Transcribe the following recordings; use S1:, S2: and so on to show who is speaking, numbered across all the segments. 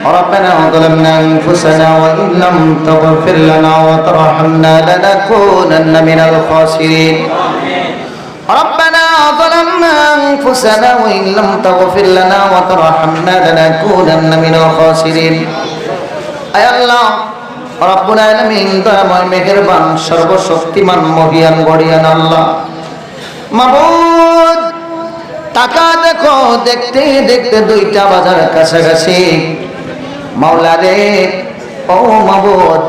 S1: ربنا ظلمنا أنفسنا وإن لم تغفر لنا وترحمنا لنكونن من الخاسرين ربنا ظلمنا أنفسنا وإن لم تغفر لنا وترحمنا لنكونن من الخاسرين أي الله রব্বুল আলামিন দয়াময় মেহেরবান সর্বশক্তিমান মহিয়ান গড়িয়ান আল্লাহ মাবুদ টাকা দেখো দেখতে দেখতে দুইটা বাজার কাছাকাছি মাওলা রে ও মাবুদ,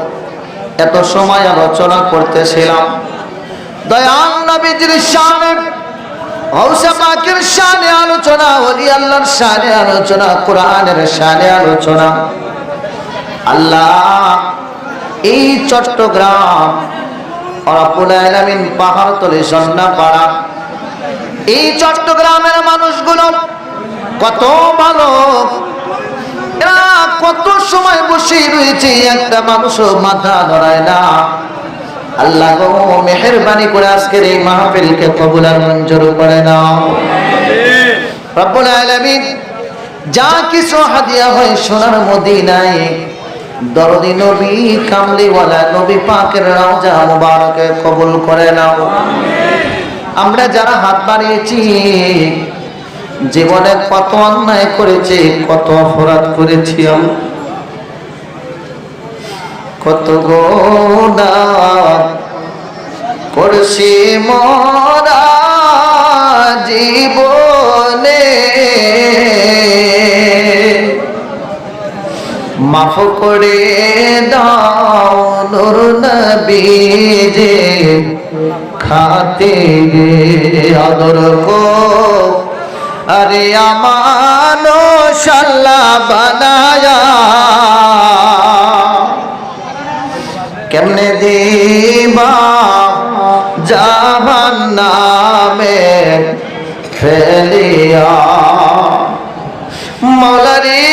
S1: এত সময় আলোচনা করতেছিলাম। দয়াল নবীজির শানে, হৌসা পাকের শানে আলোচনা ওলি আল্লাহর শানে আলোচনা, কোরআনের শানে আলোচনা। আল্লাহ, এই চট্টগ্রাম আলামিন পাহাড় তলে পাড়া। এই চট্টগ্রামের মানুষগুলো কত ভালো কত সময় বসে রয়েছে, একটা মানুষও মাথা ধরায় না। আল্লাহ মেহেরবানি করে আজকের এই মাহফিলকে কবুল আর মঞ্জুর করে নাও। রব্বুল আলামিন, যা কিছু হাদিয়া হয় সোনার মদিনায়। দরদি নবী, কামলিওয়ালা নবী পাকের রওজা মুবারকে কবুল করে নাও। আমরা যারা হাত বাড়িয়েছি জীবনে কত অন্যায় করেছি, কত অপরাধ করেছি আমরা কত গোনা করছি জীবনে। মাফ করে দাও নুর নবী যে খাতে আদর কো আরে আমানো শাল্লা বানায়া। কেমনে দিবা জাহান নামে ফেলিয়া। মৌলারি,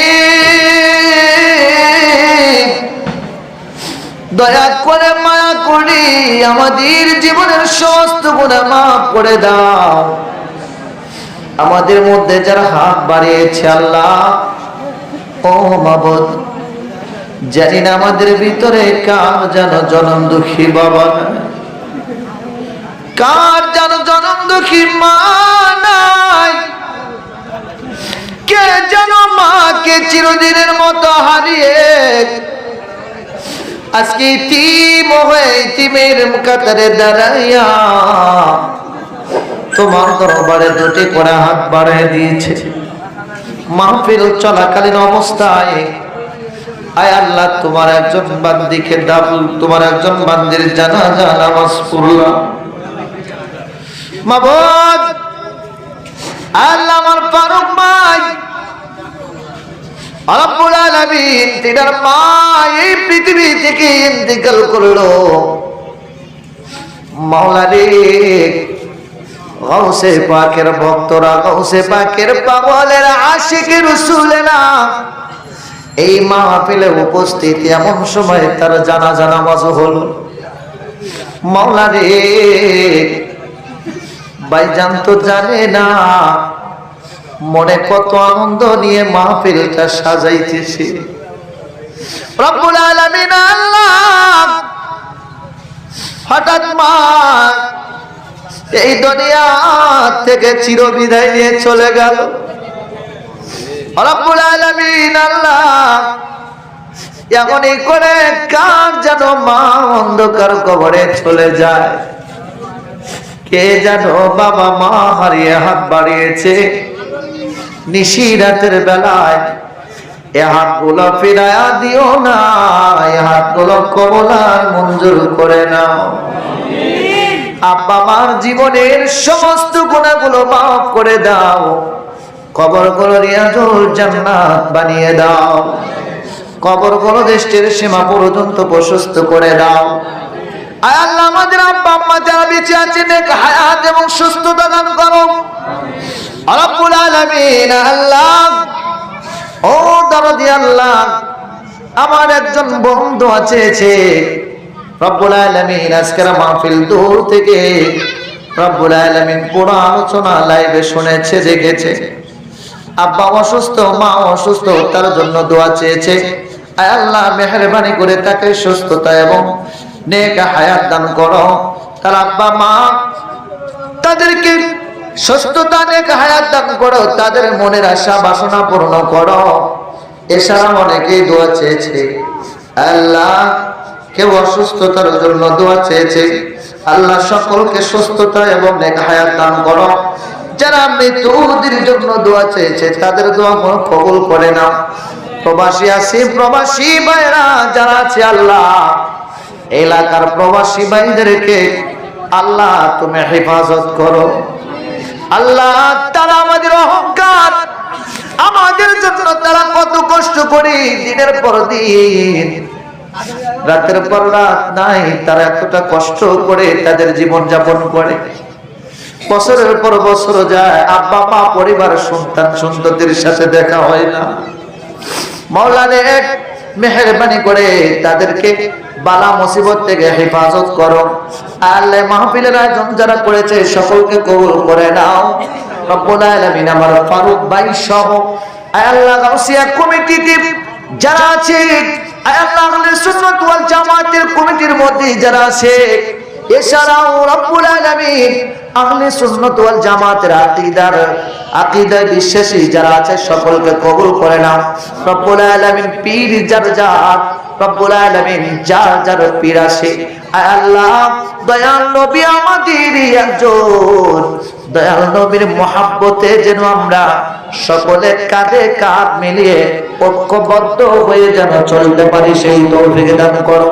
S1: দয়া করে মায়া করি, আমাদের জীবনের সমস্ত গুণা মাফ করে দাও। আমাদের মধ্যে যারা হাত বাড়িয়েছে আল্লাহ, ও মাবদ জানি না আমাদের ভিতরে কার যেন জনম দুঃখী বাবা। কার যেন জনম দুঃখী মা নাই। কে যেন মাকে চিরদিনের মতো হারিয়ে। আজকে ইতিম হয়ে ইতিমের কাতারে দাঁড়াইয়া তোমার দরবারে দুটি করে হাত বাড়ায় দিয়েছে। মাহফিল চলাকালীন অবস্থায়, আয় আল্লাহ, তোমার একজন বান্দিকে দাবু তোমার একজন বান্দির জানাজা, নামাজ পড়লাম। মাবদ আল্লাহ, আমার ফারুক ভাই। রব্বুল আলামিন তিনার মা এই পৃথিবী থেকে ইন্তেকাল করল। মাওলা রে গৌসে পাকের ভক্তরা, গৌসে পাকের পাগলের আশিক রসুলেরা। এই মাহফিলে উপস্থিত এমন সময় তার জানা জানা মজ হল। মাওলা রে, ভাইজান তো জানে না, মনে কত আনন্দ নিয়ে মাহফিলটা সাজাইতেছে। রব্বুল আলামিন আল্লাহ হঠাৎ মা এই দুনিয়া থেকে চিরবিদায় নিয়ে চলে গেল। রব্বুল আলামিন আল্লাহ এমনই করে কার যেন মা অন্ধকার কবরে চলে যায়। কে যেন বাবা মা হারিয়ে হাত বাড়িয়েছে। নিশি রাতের বেলায় এ হাতগুলো ফিরায়া দিও না, এ হাতগুলো কবলার মঞ্জুর করে নাও। আব্বা মার জীবনের সমস্ত গুণাগুলো মাফ করে দাও। কবরগুলো রিয়াজুল জান্নাত বানিয়ে দাও। কবরগুলো দেশের সীমা পর্যন্ত প্রশস্ত করে দাও। আয় আল্লাহ, আমাদের আব্বা আম্মা যারা বেঁচে আছেন নেক হায়াত এবং সুস্থতা দান করো। রব্বুল আলামিন আল্লাহ। ও দরদি আল্লাহ, আমার একজন বন্ধু আছে রব্বুল আলামিন আজকের মাহফিল দূর থেকে রব্বুল আলামিন পুরো আলোচনা লাইভে শুনেছে, দেখেছে। আব্বা অসুস্থ, মা অসুস্থ, তার জন্য দোয়া চেয়েছে। আয় আল্লাহ, মেহরবানি করে তাকে সুস্থতা এবং নেক হায়াত দান করো। তার আব্বা, মা, তাদেরকে সুস্থতা, নেক হায়াত দান করো, তাদের মনের আশা, বাসনা পূর্ণ করো। এছাড়া অনেকেই দোয়া চেয়েছে। আল্লাহ কেউ অসুস্থতার জন্য দোয়া চেয়েছে। আল্লাহ সকলকে সুস্থতা এবং নেক দান করো। যারা মৃত্যুদের জন্য দোয়া চেয়েছে, তাদের দোয়া কবুল করে না প্রবাসী আছে, প্রবাসী ভাইরা যারা আছে আল্লাহ, এলাকার প্রবাসী ভাইদেরকে আল্লাহ তুমি হেফাজত করো। আল্লাহ তারা আমাদের অহংকার, আমাদের জন্য তারা কত কষ্ট করে দিনের পর দিন রাতের পর রাত নাই, তারা এতটা কষ্ট করে তাদের জীবন যাপন করে। বছরের পর বছর যায়, আব্বা, মা, পরিবার, সন্তান, সন্ততির সাথে দেখা হয় না। মৌলানে মেহরবানি করে তাদেরকে বালা মুসিবত থেকে হেফাজত করো। আল্লাহ মাহফিলের আয়োজন যারা করেছে, সকলকে কবুল করে নাও। রব্বুল আমার ফারুক ভাই সহ আল্লাহ কমিটিতে যারা আছে জামাতের কমিটির মধ্যে যারা আছে, এছাড়াও রব্বুল আলামিন আহলে সুন্নাত জামাতের আকীদার, আকীদায় বিশ্বাসী যারা আছে, সকলকে কবুল করে নাও। পীর যার যার রব্বুল যার যার পীর আছে। আল্লাহ, দয়াল নবী আমাদের একজন। দয়াল নবীর মহাব্বতে যেন আমরা সকলে কাঁধে কাঁধ মিলিয়ে ঐক্যবদ্ধ হয়ে যেন চলতে পারি, সেই তৌফিক দান করো।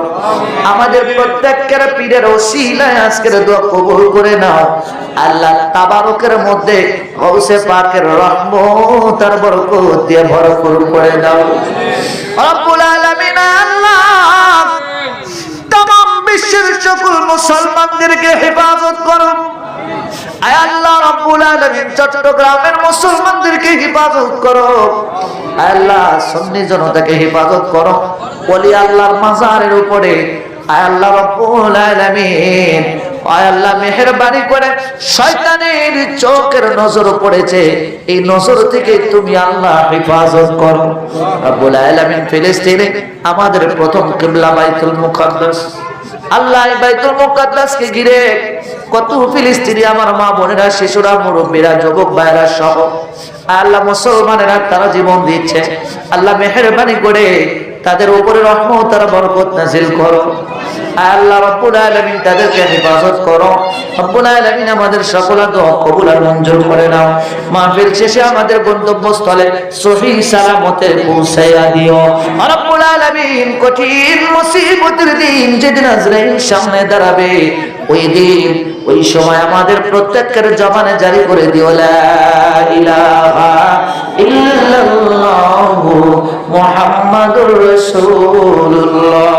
S1: আমাদের প্রত্যেকের পীরের ওসিলায় আজকের দোয়া কবুল করে নাও। আল্লাহ তাবারকের মধ্যে গৌসে পাকের রহমত আর বরকত দিয়ে ভরপুর করে দাও। রব্বুল আলামিন আল্লাহ তাম বিশ্বের সকল মুসলমানদেরকে হেফাজত করো। চট্টগ্রামের মুসলমানদেরকে করো। আল্লাহ জনতাকে করো। আল্লাহর মাজারের উপরে। আল্লাহ মেহেরবানি করে শয়তানের চোখের নজর পড়েছে। এই নজর থেকে তুমি আল্লাহ হেফাজত করো। আমাদের প্রথম কিবলা বাইতুল মুকাদ্দাস। আল্লাহ বাইতুল মুকাদ্দাসকে ঘিরে কত ফিলিস্তিনি আমার মা বোনেরা, শিশুরা, মুরব্বীরা, যুবক ভাইরা সহ, আল্লাহ মুসলমানেরা তারা জীবন দিচ্ছে। আল্লাহ মেহরবানি করে তাদের উপরে রহমত আর বরকত নাজিল করো। আল্লাহ রব্বুল আলামিন তাদেরকে হেফাজত করো। রব্বুল আলামিন আমাদের সকল দোয়া কবুল আর মঞ্জুর করে নাও। মাহফিল শেষে আমাদের গন্তব্যস্থলে সহি সালামতে পৌঁছাইয়া দিও। রব্বুল আলামিন কঠিন মুসিবতের দিন যেদিন আজরাইল সামনে দাঁড়াবে, ওই দিন, ওই সময় আমাদের প্রত্যেকের জবানে জারি করে দিও, লা ইলাহা ইল্লাল্লাহু মুহাম্মাদুর রাসূলুল্লাহ।